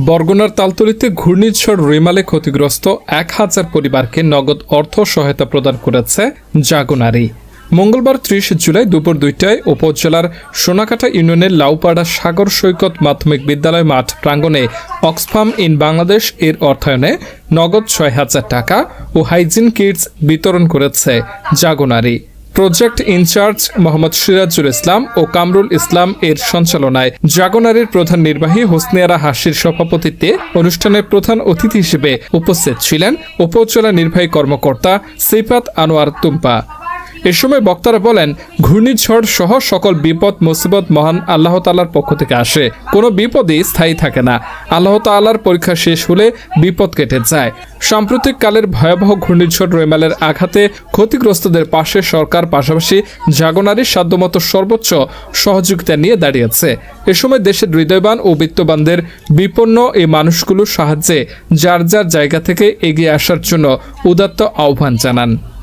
বরগুনার তালতলিতে ঘূর্ণিঝড় রিমালে ক্ষতিগ্রস্ত এক হাজার পরিবারকে নগদ অর্থ সহায়তা প্রদান করেছে জাগনারি মঙ্গলবার ত্রিশ জুলাই দুপুর দুইটায় উপজেলার সোনাকাটা ইউনিয়নের লাউপাড়া সাগর সৈকত মাধ্যমিক বিদ্যালয় মাঠ প্রাঙ্গণে অক্সফার্ম ইন বাংলাদেশ এর অর্থায়নে নগদ ছয় হাজার টাকা ও হাইজিন কিটস বিতরণ করেছে জাগনারি প্রজেক্ট ইনচার্জ মোহাম্মদ সিরাজুল ইসলাম ও কামরুল ইসলাম এর সঞ্চালনায় জাগনারের প্রধান নির্বাহী হোসনিয়ারা হাসির সভাপতিত্বে অনুষ্ঠানের প্রধান অতিথি হিসেবে উপস্থিত ছিলেন উপজেলা নির্বাহী কর্মকর্তা সিফাত আনোয়ার তুম্পা। এ সময় বক্তারা বলেন, ঘূর্ণিঝড় সহ সকল বিপদ, মুসিবত মহান আল্লাহ তালার পক্ষ থেকে আসে। কোনো বিপদই স্থায়ী থাকে না। আল্লাহ তাল্লার পরীক্ষা শেষ হলে বিপদ কেটে যায়। সাম্প্রতিক কালের ভয়াবহ ঘূর্ণিঝড় রেমালের আঘাতে ক্ষতিগ্রস্তদের পাশে সরকার পাশাপাশি জাগনারির সাধ্যমতো সর্বোচ্চ সহযোগিতা নিয়ে দাঁড়িয়েছে। এ সময় দেশের হৃদয়বান ও বিত্তবানদের বিপন্ন এই মানুষগুলোর সাহায্যে যার যার জায়গা থেকে এগিয়ে আসার জন্য উদাত্ত আহ্বান জানান।